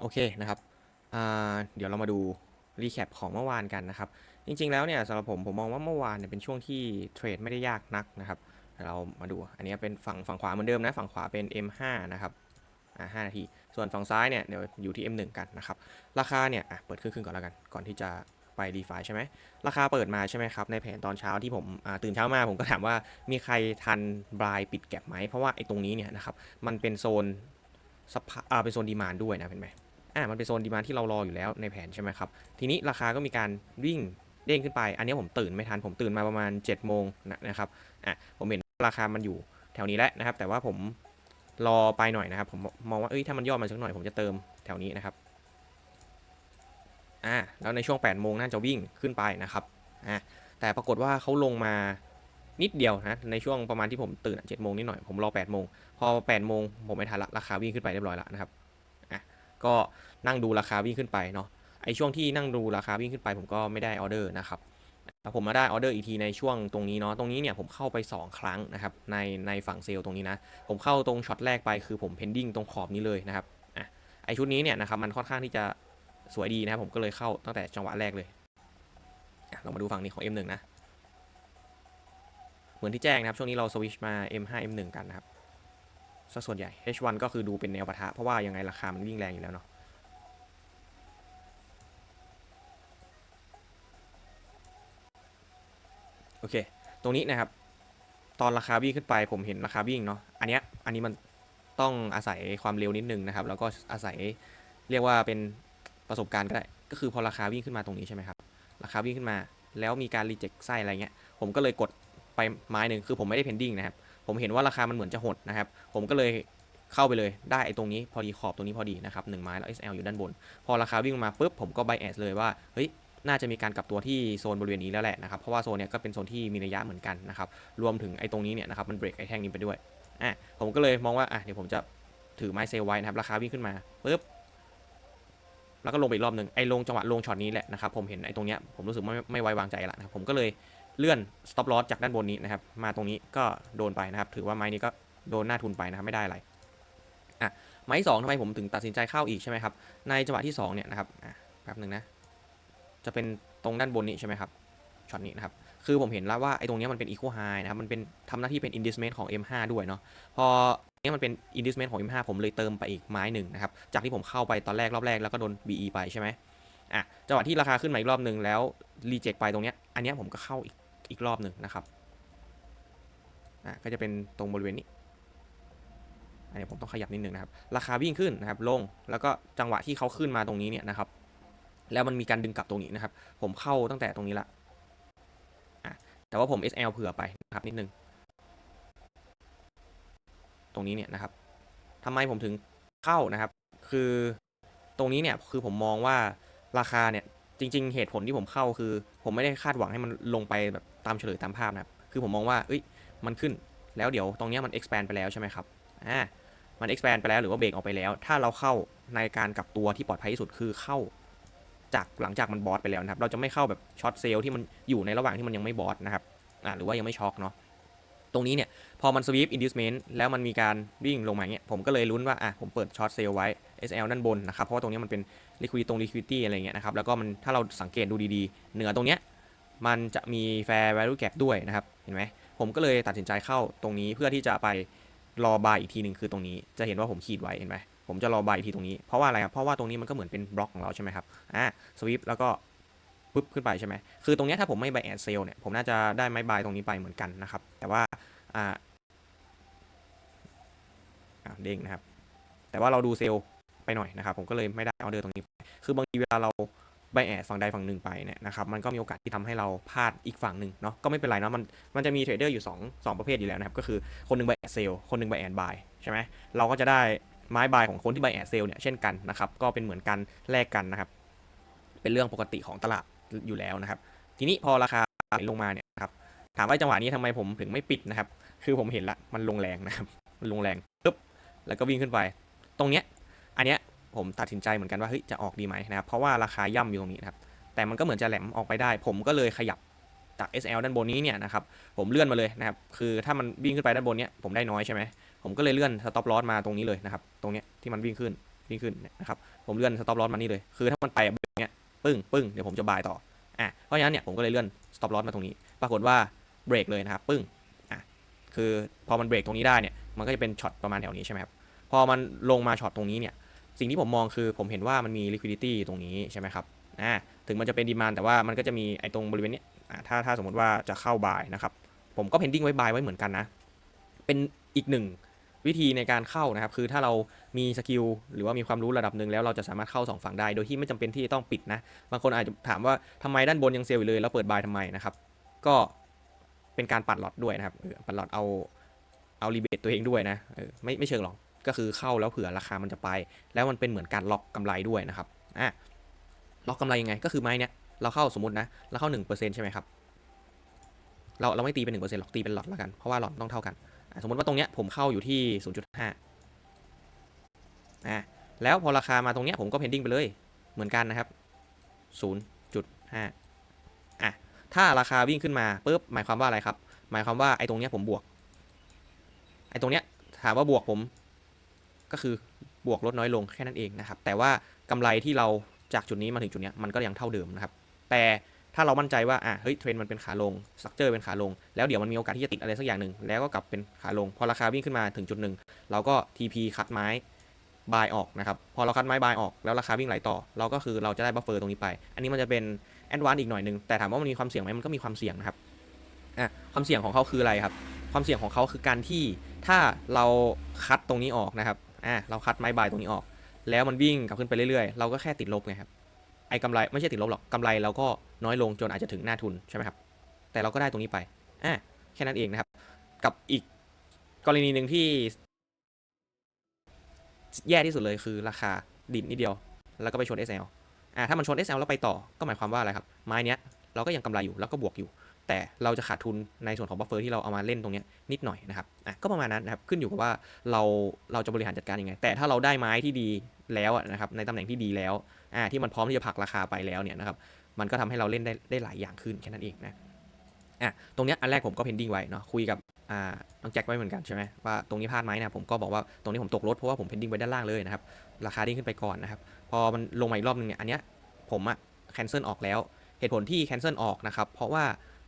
โอเคนะครับเดี๋ยวเรามาดูรีแคปของเมื่อวานกันนะครับ จริง ๆ แล้วเนี่ยสำหรับผมผมมองว่าเมื่อวานเนี่ยเป็นช่วงที่เทรดไม่ได้ยากนักนะครับ เรามาดู อันนี้เป็นฝั่งฝั่งขวาเหมือนเดิมนะ ฝั่งขวาเป็น M5 นะครับอ่า5นาที ส่วนฝั่งซ้ายเนี่ยเดี๋ยวอยู่ที่ M1 กันนะครับ ราคาเนี่ยอะเปิดครึ่งๆก่อนแล้วกัน ก่อนที่จะไปรีไฟใช่ไหม ราคาเปิดมาใช่ไหมครับ ในแผนตอนเช้าที่ผมอ่าตื่นเช้ามาผมก็ถามว่ามีใครทันบรายปิดแก็บไหม เพราะว่าไอ้ตรงนี้เนี่ยนะครับ มันเป็นโซนซัพพลาอ่าเป็นโซนดีมานด้วยนะเห็นไหม อ่ามันเป็นโซนดีมานที่เรารออยู่แล้วในแผนใช่ไหมครับ ทีนี้ราคาก็มีการวิ่งเด้งขึ้นไป อันนี้ผมตื่นไม่ทัน ผมตื่นมาประมาณ7จ็ดโมงนะนะครับ อะ ผมเห็นราคามันอยู่แถวนี้แล้วนะครับ แต่ว่าผมรอไปหน่อยนะครับ ผมมองว่า เอ้ย ถ้ามันย่อมาสักหน่อย ผมจะเติมแถวนี้นะครับ อ่า แล้วในช่วง8ปดโมงน่าจะวิ่งขึ้นไปนะครับ อ่า แต่ปรากฏว่าเขาลงมานิดเดียวนะ ในช่วงประมาณที่ผมตื่นเจ็ดโมงนิดหน่อย ผมรอ8ปดโมง พอ8ปดโมงผมไม่ทันละ ราคาวิ่งขึ้นไปเรียบร้อยแล้วนะครับ ก็นั่งดูราคาวิ่งขึ้นไปเนาะไอช่วงที่นั่งดูราคาวิ่งขึ้นไป ผมก็ไม่ได้ออเดอร์นะครับแล้วผมมาได้ออเดอร์อีกทีในช่วงตรงนี้เนาะตรงนี้เนี่ยผมเข้าไป 2 ครั้งนะครับในในฝั่งเซลล์ตรงนี้นะผมเข้าตรงช็อตแรกไปคือผมเพนดิ้งตรงขอบนี้เลยนะครับอะไอชุดนี้เนี่ยนะครับมันค่อนข้างที่จะสวยดีนะครับผมก็เลยเข้าตั้งแต่จังหวะแรกเลยอะเรามาดูฝั่งนี้ของ M1 นะ เหมือนที่แจ้งนะครับ ช่วงนี้เราสวิชมา M5 M1 กันนะครับ ซะส่วนใหญ่ H1 ก็คือดูเป็นแนวปะทะ เพราะว่ายังไงราคามันวิ่งแรงอยู่แล้วเนาะโอเค ตรงนี้นะครับ ตอนราคาวิ่งขึ้นไปผมเห็นราคาวิ่งเนาะ อันเนี้ย อันนี้มันต้องอาศัยความเร็วนิดนึงนะครับ แล้วก็อาศัยเรียกว่าเป็นประสบการณ์ก็ได้ ก็คือพอราคาวิ่งขึ้นมาตรงนี้ใช่ไหมครับ ราคาวิ่งขึ้นมา แล้วมีการรีเจ็คไส้อะไรเงี้ย ผมก็เลยกดไปไม้หนึ่งคือผมไม่ได้เพนดิ้งนะครับ ผมเห็นว่าราคามันเหมือนจะหดนะครับ ผมก็เลยเข้าไปเลยได้ไอ้ตรงนี้พอดีขอบตรงนี้พอดีนะครับหนึ่งไม้แล้ว SL อยู่ด้านบน พอราคาวิ่งมาปุ๊บผมก็ buy as เลยว่าเฮ้ยน่าจะมีการกลับตัวที่โซนบริเวณนี้แล้วแหละนะครับเพราะว่าโซนเนี้ยก็เป็นโซนที่มีระยะเหมือนกันนะครับรวมถึงไอ้ตรงนี้เนี่ยนะครับมันเบรกไอ้แท่งนี้ไปด้วยอะผมก็เลยมองว่าอะเดี๋ยวผมจะถือไม้เซลลไว้นะครับราคาวิ่งขึ้นมาปุ๊บแล้วก็ลงไปอีกรอบหนึ่งไอ้ลงจังหวะลงช็อตนี้แหละนะครับผมเห็นไอ้ตรงเนี้ยผมรู้สึกไม่ไม่ไว้วางใจละนะครับผมก็เลย เลื่อน stop loss จากด้านบนนี้นะครับ มาตรงนี้ก็โดนไปนะครับ ถือว่าไม้นี้ก็โดนหน้าทุนไปนะครับ ไม่ได้อะไรอะไม้สองทำไมผมถึงตัดสินใจเข้าอีกใช่ไหมครับ ในจังหวะที่สองเนี่ยนะครับอะแป๊บหนึ่งนะ จะเป็นตรงด้านบนนี้ใช่ไหมครับช็อตนี้นะครับ คือผมเห็นแล้วว่าไอ้ตรงนี้มันเป็น equal high นะครับ มันเป็นทำหน้าที่เป็น inducement ของ M5 ด้วยเนาะ พอเนี้ยมันเป็น inducement ของ M5 ผมเลยเติมไปอีกไม้หนึ่งนะครับ จากที่ผมเข้าไปตอนแรกรอบแรกแล้วก็โดน BE ไปใช่ไหมอะจังหวะที่ราคาขึ้นมาอีกรอบหนึ่งแล้ว reject ไปตรงเนี้ย อันนี้ผมก็เข้าอีก อีกรอบหนึ่งนะครับอะก็จะเป็นตรงบริเวณนี้อันนี้ผมต้องขยับนิดนึงนะครับ ราคาวิ่งขึ้นนะครับ ลง แล้วก็จังหวะที่เขาขึ้นมาตรงนี้เนี่ยนะครับ แล้วมันมีการดึงกลับตรงนี้นะครับ ผมเข้าตั้งแต่ตรงนี้ละอะแต่ว่าผม SL เผื่อไปนะครับนิดนึง ตรงนี้เนี่ยนะครับทำไมผมถึงเข้านะครับ คือตรงนี้เนี่ยคือผมมองว่าราคาเนี่ย จริง ๆ เหตุผลที่ผมเข้าคือ ผมไม่ได้คาดหวังให้มันลงไปแบบตามเฉลยตามภาพนะครับ คือผมมองว่าเอ้ยมันขึ้นแล้วเดี๋ยวตรงนี้มัน expand ไปแล้วใช่ไหมครับอ่ามัน expand ไปแล้วหรือว่าเบรกออกไปแล้ว ถ้าเราเข้าในการกลับตัวที่ปลอดภัยที่สุดคือเข้าจากหลังจากมันบอสไปแล้วนะครับ เราจะไม่เข้าแบบช็อตเซลล์ที่มันอยู่ในระหว่างที่มันยังไม่บอสนะครับอ่าหรือว่ายังไม่ช็อกเนาะตรงนี้เนี่ยพอมันสวีปอินดิสเมนต์แล้วมันมีการวิ่งลงมาเงี้ยผมก็เลยลุ้นว่าอะผมเปิดช็อตเซลล์ไว้ SL ด้านบนนะครับ เพราะว่าตรงนี้มันเป็น liquidity ตรง liquidity อะไรเงี้ยนะครับ แล้วก็มันถ้าเราสังเกตดูดีๆ เหนือตรงเนี้ยมันจะมี fair value gap ด้วยนะครับ เห็นไหม ผมก็เลยตัดสินใจเข้าตรงนี้เพื่อที่จะไปรอบายอีกทีหนึ่งคือตรงนี้ จะเห็นว่าผมขีดไว้เห็นไหมผมจะรอบายอีกทีตรงนี้ เพราะว่าอะไรครับ เพราะว่าตรงนี้มันก็เหมือนเป็นบล็อกของเราใช่ไหมครับ อ่าสวีปแล้วก็ปุ๊บขึ้นไปใช่ไหม คือตรงนี้ถ้าผมไม่ buy and sell เนี่ย ผมน่าจะได้ไม้บายตรงนี้ไปเหมือนกันนะครับ แต่ว่า อ่าอ่าเด้งนะครับ แต่ว่าเราดูเซลล์ ไปหน่อยนะครับ ผมก็เลยไม่ได้ออเดอร์ตรงนี้ คือบางทีเวลาเราไบแอดฝั่งใดฝั่งหนึ่งไปเนี่ยนะครับมันก็มีโอกาสที่ทำให้เราพลาดอีกฝั่งหนึ่งเนาะก็ไม่เป็นไรเนาะมันมันจะมีเทรดเดอร์อยู่2 2 ประเภทอยู่แล้วนะครับ ก็คือคนหนึ่งไบแอดเซลคนหนึ่งไบแอดบายใช่ไหมเราก็จะได้ไม้บายของคนที่ไบแอดเซลเนี่ยเช่นกันนะครับก็เป็นเหมือนกันแลกกันนะครับ เป็นเรื่องปกติของตลาดอยู่แล้วนะครับ ทีนี้พอราคาลงมาเนี่ยครับถามว่าจังหวะนี้ทำไมผมถึงไม่ปิดนะครับ คือผมเห็นละมันลงแรงนะครับมันลงแรงปึ๊บแล้วก็วิ่งขึ้นไป ตรงเนี้ย ผมตัดสินใจเหมือนกันว่าเฮ้ยจะออกดีไหมนะครับเพราะว่าราคาย่ำอยู่ตรงนี้นะครับแต่มันก็เหมือนจะแหลมออกไปได้ ผมก็เลยขยับจาก SL ด้านบนนี้เนี่ยนะครับผมเลื่อนมาเลยนะครับคือถ้ามันวิ่งขึ้นไปด้านบนเนี้ยผมได้น้อยใช่ไหมผมก็เลยเลื่อน stop loss มาตรงนี้เลยนะครับตรงเนี้ยที่มันวิ่งขึ้นวิ่งขึ้นเนี่ยนะครับผมเลื่อนสต็อปลอสมานี่เลยคือถ้ามันไปแบบเนี้ยปึ้งปึ้งเดี๋ยวผมจะบายต่ออะเพราะฉะนั้นเนี่ยผมก็เลยเลื่อนสต็อปลอสมาตรงนี้ ปรากฏว่าเบรกเลยนะครับปึ้งอะคือพอมันเบรกตรงนี้ได้เนี่ยมันก็จะเป็นช็อตประมาณแถวนี้ใช่ไหมครับพอมันลงมาช็อตตรงนี้เนี่ย สิ่งที่ผมมองคือผมเห็นว่ามันมี liquidity ตรงนี้ใช่ไหมครับอ่าถึงมันจะเป็นดีมานแต่ว่ามันก็จะมีไอ้ตรงบริเวณนี้อ่าถ้าถ้าสมมติว่าจะเข้าบายนะครับ ผมก็เพนดิ้งไว้บายไว้เหมือนกันนะ เป็นอีกหนึ่งวิธีในการเข้านะครับ คือถ้าเรามีสกิลหรือว่ามีความรู้ระดับหนึ่งแล้วเราจะสามารถเข้าสองฝั่งได้ โดยที่ไม่จำเป็นที่จะต้องปิดนะ บางคนอาจจะถามว่าทำไมด้านบนยังเซลล์อยู่เลย แล้วเปิดบายทำไมนะครับ ก็เป็นการปัดหลอดด้วยนะครับปัดหลอดเอาเอารีเบทตัวเองด้วยนะไม่ไม่เชิงหรอก ก็คือเข้าแล้วเผื่อราคามันจะไป แล้วมันเป็นเหมือนการล็อกกำไรด้วยนะครับอะล็อกกำไรยังไงก็คือไม้เนี้ยเราเข้าสมมตินะเราเข้า 1%ใช่ไหมครับเราเราไม่ตีเป็นหนึ่งเปอร์เซ็นต์หรอกตีเป็นหลอดล้วกัน เพราะว่าหลอดต้องเท่ากัน สมมติว่าตรงเนี้ยผมเข้าอยู่ที่ศูนย์จุดห้าอะแล้วพอราคามาตรงเนี้ยผมก็เพนดิ้งไปเลยเหมือนกันนะครับศูนย์จุดห้าอะถ้าราคาวิ่งขึ้นมาปุ๊บหมายความว่าอะไรครับ หมายความว่าไอ้ตรงเนี้ยผมบวกไอ้ตรงเนี้ยถามว่าบวกผม ก็คือบวกลดน้อยลงแค่นั้นเองนะครับ แต่ว่ากำไรที่เราจากจุดนี้มาถึงจุดนี้มันก็ยังเท่าเดิมนะครับ แต่ถ้าเรามั่นใจว่าอะเฮ้ยเทรนด์มันเป็นขาลงสตรัคเจอร์เป็นขาลง แล้วเดี๋ยวมันมีโอกาสที่จะติดอะไรสักอย่างหนึ่งแล้วก็กลับเป็นขาลง พอราคาวิ่งขึ้นมาถึงจุดหนึ่งเราก็ TP คัดไม้บายออกนะครับ พอเราคัดไม้บายออกแล้วราคาวิ่งไหลต่อ เราก็คือเราจะได้บัฟเฟอร์ตรงนี้ไป อันนี้มันจะเป็นแอดวานซ์อีกหน่อยหนึงแต่ถามว่ามันมีความเสี่ยงไหมมันก็มีความเสี่ยงนะครับอะความเสี่ยงของเขาคืออะไรครับ ความเสี่ยงของเขาคือการที่ถ้าเราคัดตรงนี้ออกนะครับ อะเราคัดไม้บายตรงนี้ออก แล้วมันวิ่งกลับขึ้นไปเรื่อยๆ เราก็แค่ติดลบไงครับไอ้กำไรไม่ใช่ติดลบหรอกกำไรเราก็น้อยลงจนอาจจะถึงหน้าทุนใช่ไหมครับแต่เราก็ได้ตรงนี้ไปอะแค่นั้นเองนะครับ กับอีกกรณีหนึ่งที่ แย่ที่สุดเลยคือราคาดินนิดเดียว แล้วก็ไปชน SL อะถ้ามันชน SL แล้วไปต่อก็หมายความว่าอะไรครับ ไม้เนี้ยเราก็ยังกำไรอยู่แล้วก็บวกอยู่ แต่เราจะขาดทุนในส่วนของบัฟเฟอร์ที่เราเอามาเล่นตรงนี้นิดหน่อยนะครับอะก็ประมาณนั้นนะครับขึ้นอยู่กับว่าเราเราจะบริหารจัดการยังไง แต่ถ้าเราได้ไม้ที่ดีแล้วนะครับในตำแหน่งที่ดีแล้วอ่าที่มันพร้อมที่จะผลักราคาไปแล้วเนี่ยนะครับมันก็ทำให้เราเล่นได้ได้หลายอย่างขึ้นแค่นั้นเองนะอะตรงนี้อันแรกผมก็เพนดิ้งไว้เนาะคุยกับอ่าน้องแจ็คไว้เหมือนกันใช่ไหมว่าตรงนี้พลาดไหมนะผมก็บอกว่าตรงนี้ผมตกรถเพราะว่าผมเพนดิ้งไว้ด้านล่างเลยนะครับราคาดิ้งขึ้นไปก่อนนะครับพอมันลงมาอีกรอบนึงเนี่ยอันเนี้ยผมอะแคนเซิลออกแล้วเหตุผลที่แคนเซิลออกนะครับเพราะว่า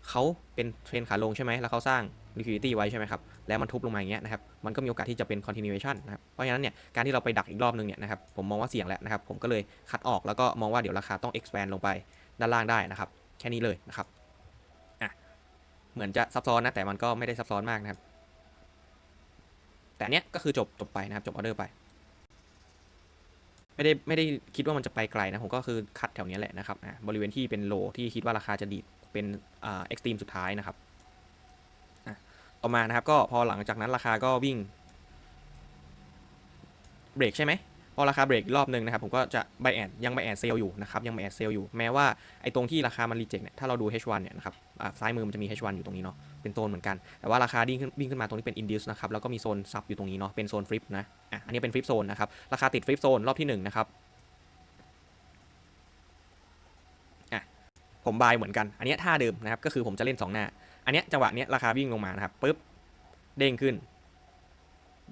เขาเป็นเทรนขาลงใช่ไหมแล้วเขาสร้าง liquidity ไว้ใช่ไหมครับ แล้วมันทุบลงมาอย่างเงี้ยนะครับ มันก็มีโอกาสที่จะเป็น continuation นะครับ เพราะฉะนั้นเนี่ย การที่เราไปดักอีกรอบนึงเนี่ยนะครับ ผมมองว่าเสี่ยงแล้วนะครับ ผมก็เลยคัดออกแล้วก็มองว่าเดี๋ยวราคาต้อง expand ลงไปด้านล่างได้นะครับ แค่นี้เลยนะครับ อะ เหมือนจะซับซ้อนนะ แต่มันก็ไม่ได้ซับซ้อนมากนะครับ แต่เนี้ยก็คือจบจบไปนะครับ จบออเดอร์ไป ไม่ได้ไม่ได้คิดว่ามันจะไปไกลนะ ผมก็คือคัดแถวนี้แหละนะครับอะบริเวณที่เป็นโลที่คิดว่าราคาจะดีด เป็นเอ็กซ์ตรีมสุดท้ายนะครับต่อมานะครับก็พอหลังจากนั้นราคาก็วิ่งเบรกใช่ไหมพอราคาเบรกอีกรอบหนึ่งนะครับผมก็จะไบแอนยังไบแอนเซลอยู่นะครับยังไบแอนเซลอยู่แม้ว่าไอ้ตรงที่ราคามันรีเจ็คเนี่ยถ้าเราดู H1 เนี่ยนะครับซ้ายมือมันจะมี H1 อยู่ตรงนี้เนาะเป็นโซนเหมือนกัน แต่ว่าราคาดิ้งขึ้นวิ่งขึ้นมาตรงนี้เป็น induce นะครับแล้วก็มีโซนซับอยู่ตรงนี้เนาะเป็นโซนฟลิปนะอะอันนี้เป็นฟลิปโซนนะครับราคาติดฟลิปโซนรอบที่หนึ่งนะครับอะ ผมบายเหมือนกัน อันเนี้ยท่าเดิมนะครับ ก็คือผมจะเล่นสองหน้า อันเนี้ยจังหวะเนี้ยราคาวิ่งลงมานะครับปุ๊บ เด้งขึ้น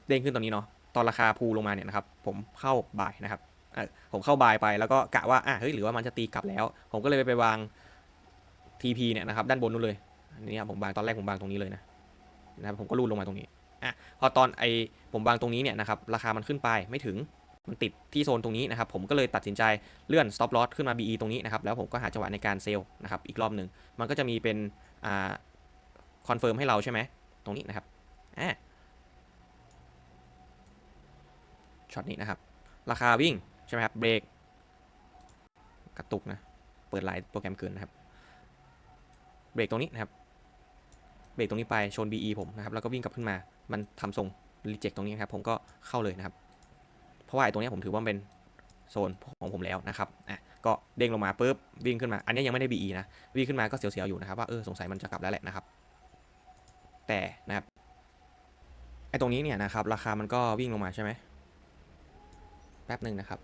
เด้งขึ้นตรงนี้เนาะ ตอนราคาพูลงมาเนี่ยนะครับ ผมเข้าบายนะครับ เออ ผมเข้าบายไปแล้วก็กะว่า อะ เฮ้ย หรือว่ามันจะตีกลับแล้ว ผมก็เลยไปไปวาง TP เนี่ยนะครับ ด้านบนนู้นเลย อันนี้ผมวางตอนแรกผมวางตรงนี้เลยนะ นะครับ ผมก็รูดลงมาตรงนี้ อะ พอตอนไอผมวางตรงนี้เนี่ยนะครับ ราคามันขึ้นไปไม่ถึง มันติดที่โซนตรงนี้นะครับ ผมก็เลยตัดสินใจเลื่อน stop loss ขึ้นมา BE ตรงนี้นะครับ แล้วผมก็หาจังหวะในการเซลล์นะครับอีกรอบหนึ่งมันก็จะมีเป็นอ่าคอนเฟิร์มให้เราใช่ไหมตรงนี้นะครับอะช็อตนี้นะครับ ราคาวิ่งใช่ไหมครับเบรกกระตุกนะ เปิดหลายโปรแกรมเกินนะครับเบรกตรงนี้นะครับเบรกตรงนี้ไปชน BE ผมนะครับแล้วก็วิ่งกลับขึ้นมา มันทำทรงรีเจ็คตรงนี้นะครับผมก็เข้าเลยนะครับ เพราะว่าไอ้ตรงนี้ผมถือว่าเป็นโซนของผมแล้วนะครับอะก็เด้งลงมาปุ๊บวิ่งขึ้นมา อันนี้ยังไม่ได้ BE นะ วิ่งขึ้นมาก็เสียวๆอยู่นะครับว่าเออสงสัยมันจะกลับแล้วแหละนะครับ แต่นะครับไอ้ตรงนี้เนี่ยนะครับราคามันก็วิ่งลงมาใช่ไหมแป๊บหนึ่งนะครับ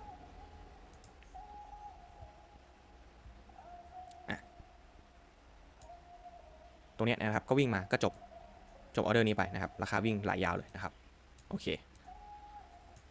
ตรงเนี้ยนะครับก็วิ่งมาก็จบจบออเดอร์นี้ไปนะครับ ราคาวิ่งไหลายยาวเลยนะครับ โอเค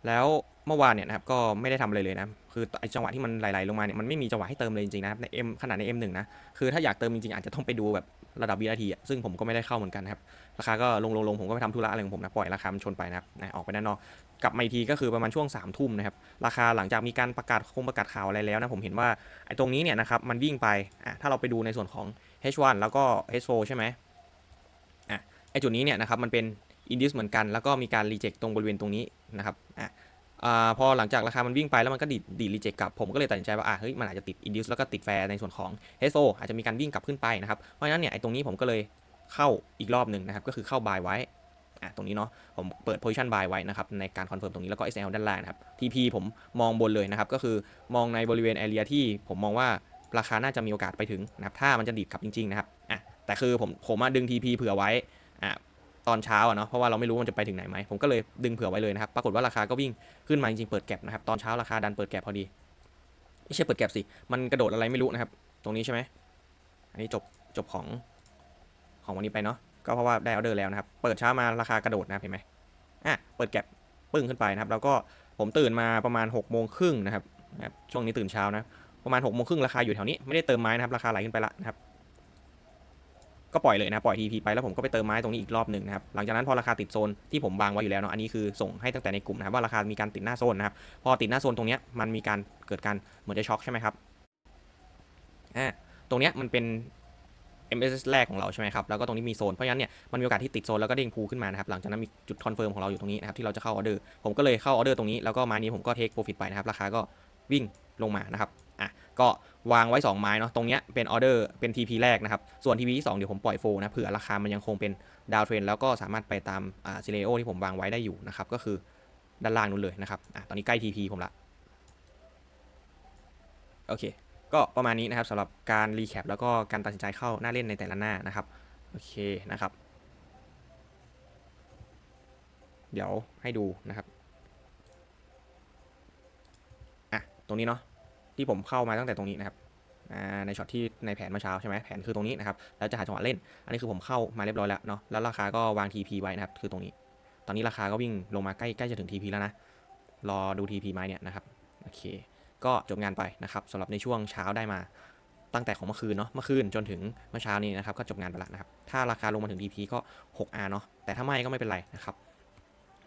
แล้ว เมื่อวานเนี่ยนะครับก็ไม่ได้ทำอะไรเลยนะคือไอจังหวะที่มันไหลๆลงมาเนี่ยมันไม่มีจังหวะให้เติมเลยจริงๆนะครับใน M ขนาดใน M1 นะคือถ้าอยากเติมจริงๆอาจจะต้องไปดูแบบระดับวินาทีอะซึ่งผมก็ไม่ได้เข้าเหมือนกันนะครับราคาก็ลงลงผมก็ไปทำธุระอะไรของผมนะปล่อยราคามันชนไปนะครับนะออกไปด้านนอกกลับมาอีกทีก็คือประมาณช่วง3ามทุ่มนะครับราคาหลังจากมีการประกาศคงประกาศข่าวอะไรแล้วนะผมเห็นว่าไอตรงนี้เนี่ยนะครับมันวิ่งไปอะถ้าเราไปดูในส่วนของ H1 แล้วก็ H4 ใช่ไหมอะไอจุดนี้เนี่ยนะครับมันเป็นอินดิสเหมือนกันแล้วก็มีการรีเจ็คตรงบริเวณตรงนี้นะครับอะ อาพอหลังจากราคามันวิ่งไปแล้วมันก็ดีดดีรีเจ็คกลับผมก็เลยตัดสินใจว่าอะเฮ้ยมันอาจจะติดอินดิสแล้วก็ติดแฟร์ในส่วนของ HSO อาจจะมีการวิ่งกลับขึ้นไปนะครับเพราะฉะนั้นเนี่ยไอ้ตรงนี้ผมก็เลยเข้าอีกรอบหนึ่งนะครับก็คือเข้าบายไว้อะตรงนี้เนาะผมเปิด position buy ไว้นะครับในการคอนเฟิร์มตรงนี้แล้วก็ SL ด้านล่างนะครับ TP ผมมองบนเลยนะครับก็คือมองในบริเวณ area ที่ผมมองว่าราคาน่าจะมีโอกาสไปถึงนะครับถ้ามันจะดีดกลับจริงๆนะครับอะแต่คือผมผมมาดึง TP เผื่อไว้อะ ตอนเช้าอะเนาะเพราะว่าเราไม่รู้มันจะไปถึงไหนไหมผมก็เลยดึงเผื่อไว้เลยนะครับปรากฏว่าราคาก็วิ่งขึ้นมาจริงๆเปิดแก็บนะครับตอนเช้าราคาดันเปิดแก็บพอดีไม่ใช่เปิดแก็บสิมันกระโดดอะไรไม่รู้นะครับ ตรงนี้ใช่ไหมอันนี้จบจบของของวันนี้ไปเนาะก็เพราะว่าได้ออเดอร์แล้วนะครับ เปิดเช้ามาราคากระโดดนะเห็นไหมอะเปิดแก็บปึ้งขึ้นไปนะครับ แล้วก็ผมตื่นมาประมาณ6กโมงครึ่งนะครับนะครับช่วงนี้ตื่นเช้านะประมาณ6กโมงครึ่งราคาอยู่แถวนี้ไม่ได้เติมไม้นะครับราคาไหลขึ้นไปละนะครับ ก็ปล่อยเลยนะปล่อย TP ไปแล้วผมก็ไปเติมไม้ตรงนี้อีกรอบหนึ่งนะครับหลังจากนั้นพอราคาติดโซนที่ผมวางไว้อยู่แล้วเนาะอันนี้คือส่งให้ตั้งแต่ในกลุ่มนะครับว่าราคามีการติดหน้าโซนนะครับพอติดหน้าโซนตรงนี้มันมีการเกิดการเหมือนจะช็อคใช่ไหมครับอ่าตรงนี้มันเป็น MSS แรกของเราใช่ไหมครับ แล้วก็ตรงนี้มีโซน เพราะฉะนั้นเนี่ย มันมีโอกาสที่ติดโซนแล้วก็เด้งพูขึ้นมานะครับ หลังจากนั้นมีจุดคอนเฟิร์มของเราอยู่ตรงนี้นะครับ ที่เราจะเข้าออเดอร์ ผมก็เลยเข้าออเดอร์ตรงนี้ แล้วก็ม้นี้ผมก็เทคโปรฟิตไปนะครับ ราคาก็วิ่งลงมานะครับ อะ ก็ วางไว้ 2 ไม้เนาะตรงเนี้ยเป็นออเดอร์เป็น TP แรกนะครับ ส่วน TP ที่ 2 เดี๋ยวผมปล่อยโฟนะเผื่อราคามันยังคงเป็นดาวเทรนแล้วก็สามารถไปตามอ่าซีเรโอที่ผมวางไว้ได้อยู่นะครับ ก็คือด้านล่างนู้นเลยนะครับอะตอนนี้ใกล้ TP ผมละโอเค ก็ประมาณนี้นะครับสำหรับการรีแคปแล้วก็การตัดสินใจเข้าหน้าเล่นในแต่ละหน้านะครับโอเคนะครับ เดี๋ยวให้ดูนะครับอะตรงนี้เนาะ ที่ผมเข้ามาตั้งแต่ตรงนี้นะครับในช็อตที่ในแผนเมื่อเช้าใช่ไหมแผนคือตรงนี้นะครับแล้วจะหาจังหวะเล่น อันนี้คือผมเข้ามาเรียบร้อยแล้วเนาะแล้วราคาก็วาง TP ไว้นะครับคือตรงนี้ ตอนนี้ราคาก็วิ่งลงมาใกล้ใกล้จะถึง TP แล้วนะรอดู TP ไม้เนี่ยนะครับโอเค ก็จบงานไปนะครับสำหรับในช่วงเช้าได้มาตั้งแต่ของเมื่อคืนเนาะเมื่อคืนจนถึงเมื่อเช้านี้นะครับก็จบงานไปแล้วนะครับถ้าราคาลงมาถึง DP ก็ 6R เนาะแต่ถ้าไม่ก็ไม่เป็นไรนะครับ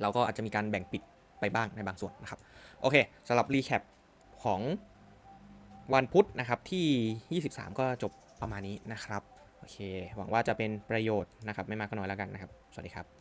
เราก็อาจจะมีการแบ่งปิดไปบ้างในบางส่วนนะครับโอเคสำหรับรีแคปของ วันพุธนะครับที่ 23 ก็จบประมาณนี้นะครับ โอเค หวังว่าจะเป็นประโยชน์นะครับ ไม่มากก็น้อยแล้วกันนะครับ สวัสดีครับ